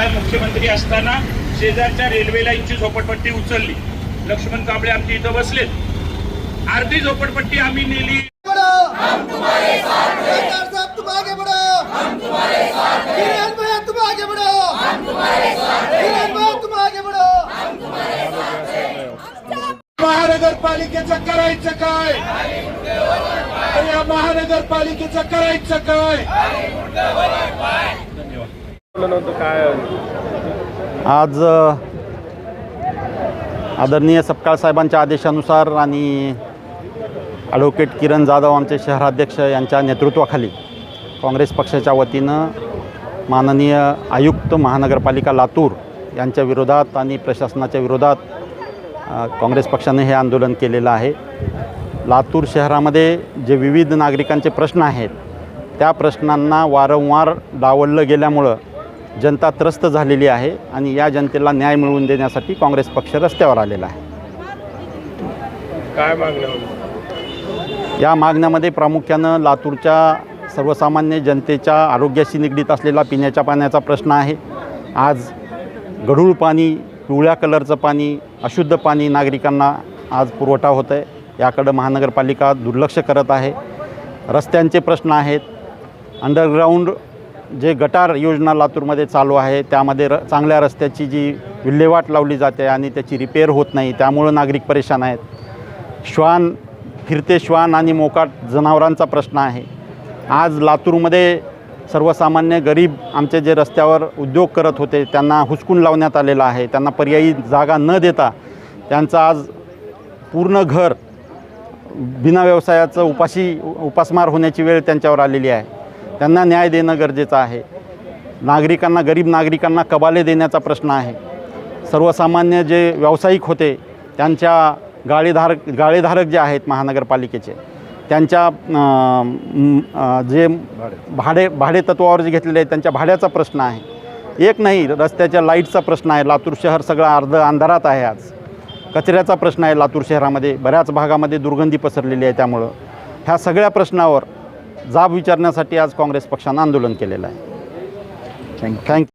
साहेब मुख्यमंत्री असताना शेजारच्या रेल्वे लाईनची झोपडपट्टी उचलली. लक्ष्मण कांबळे आमच्या इथं बसलेत. अर्धी झोपडपट्टी आम्ही नेली. महानगरपालिकेचं करायचं काय? या महानगरपालिकेचं करायचं काय? आज आदरणीय सपकाळ साहेबांच्या आदेशानुसार आणि ॲडव्होकेट किरण जाधव आमचे शहराध्यक्ष यांच्या नेतृत्वाखाली काँग्रेस पक्षाच्या वतीनं माननीय आयुक्त महानगरपालिका लातूर यांच्या विरोधात आणि प्रशासनाच्या विरोधात काँग्रेस पक्षाने हे आंदोलन केलेलं आहे. लातूर शहरामध्ये जे विविध नागरिकांचे प्रश्न आहेत त्या प्रश्नांना वारंवार डावललं गेल्यामुळं जनता त्रस्त झालेली आहे आणि या जनतेला न्याय मिळवून देण्यासाठी काँग्रेस पक्ष रस्त्यावर आलेला आहे. काय मागण्या या मागण्यामध्ये प्रामुख्यानं लातूरच्या सर्वसामान्य जनतेच्या आरोग्याशी निगडीत असलेला पिण्याच्या पाण्याचा प्रश्न आहे. आज गढूळ पाणी पिवळ्या कलरचं पाणी अशुद्ध पाणी नागरिकांना आज पुरवठा होत आहे. याकडं महानगरपालिका दुर्लक्ष करत आहे. रस्त्यांचे प्रश्न आहेत. अंडरग्राऊंड जे गटार योजना लातूरमध्ये चालू आहे त्यामध्ये र चांगल्या रस्त्याची जी विल्हेवाट लावली जाते आणि त्याची रिपेअर होत नाही त्यामुळं नागरिक परेशान आहेत. श्वान फिरते श्वान आणि मोकाट जनावरांचा प्रश्न आहे. आज लातूरमध्ये सर्वसामान्य गरीब आमचे जे रस्त्यावर उद्योग करत होते त्यांना हुसकून लावण्यात आलेला आहे. त्यांना पर्यायी जागा न देता त्यांचं आज पूर्ण घर बिना व्यवसायाचं उपाशी उपासमार होण्याची वेळ त्यांच्यावर आलेली आहे. त्यांना न्याय देणं गरजेचं आहे. नागरिकांना गरीब नागरिकांना कबाले देण्याचा प्रश्न आहे. सर्वसामान्य जे व्यावसायिक होते त्यांच्या गाळेधारक गाळेधारक जे आहेत महानगरपालिकेचे त्यांच्या जे भाडे भाडे तत्वावर जे घेतलेले आहेत त्यांच्या भाड्याचा प्रश्न आहे. एक नाही रस्त्याच्या लाईटचा प्रश्न आहे. लातूर शहर सगळं अर्ध अंधारात आहे आज. कचऱ्याचा प्रश्न आहे लातूर शहरामध्ये. बऱ्याच भागामध्ये दुर्गंधी पसरलेली आहे त्यामुळं. ह्या सगळ्या प्रश्नावर जाब विचारण्यासाठी आज काँग्रेस पक्षानं आंदोलन केलेलं आहे. Thank you thank you